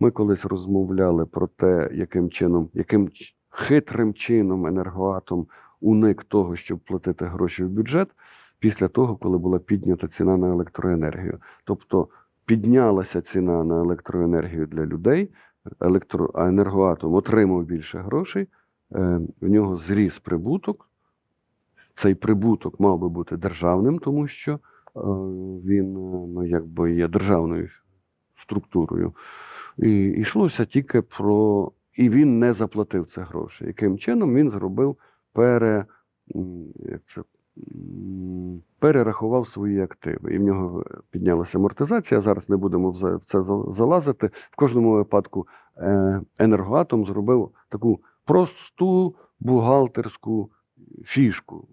Ми колись розмовляли про те, яким чином, яким хитрим чином енергоатом уник того, щоб платити гроші в бюджет після того, коли була піднята ціна на електроенергію. Тобто піднялася ціна на електроенергію для людей, електро, а енергоатом отримав більше грошей, е, в нього зріс прибуток. Цей прибуток мав би бути державним, тому що е, він е, ну, якби є державною структурою. І йшлося тільки про. І він не заплатив це гроші. Яким чином він зробив пере, як це, перерахував свої активи. І в нього піднялася амортизація. Зараз не будемо в це залазити. В кожному випадку е, енергоатом зробив таку просту бухгалтерську фішку.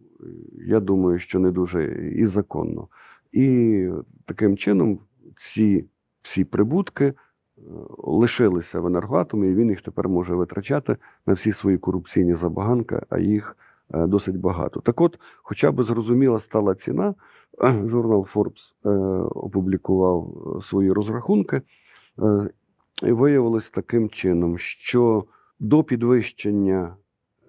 Я думаю, що не дуже і законно. І таким чином ці всі прибутки лишилися в енергоатомі, і він їх тепер може витрачати на всі свої корупційні забаганки, а їх е, досить багато. Так от, хоча б зрозуміла стала ціна, журнал Forbes е, опублікував е, свої розрахунки, е, і виявилось таким чином, що до підвищення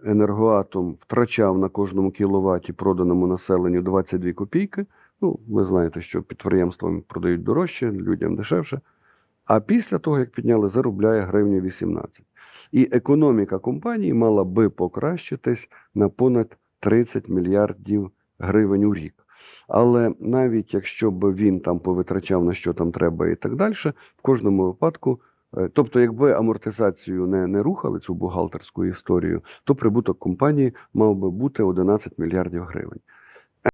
енергоатом втрачав на кожному кіловаті проданому населенню 22 копійки. Ну, ви знаєте, що підприємствам продають дорожче, людям дешевше. А після того, як підняли, заробляє гривню 18. І економіка компанії мала би покращитись на понад 30 мільярдів гривень у рік. Але навіть якщо б він там повитрачав на що там треба і так далі, в кожному випадку, е, тобто, якби амортизацію не, не рухали цю бухгалтерську історію, то прибуток компанії мав би бути 11 мільярдів гривень.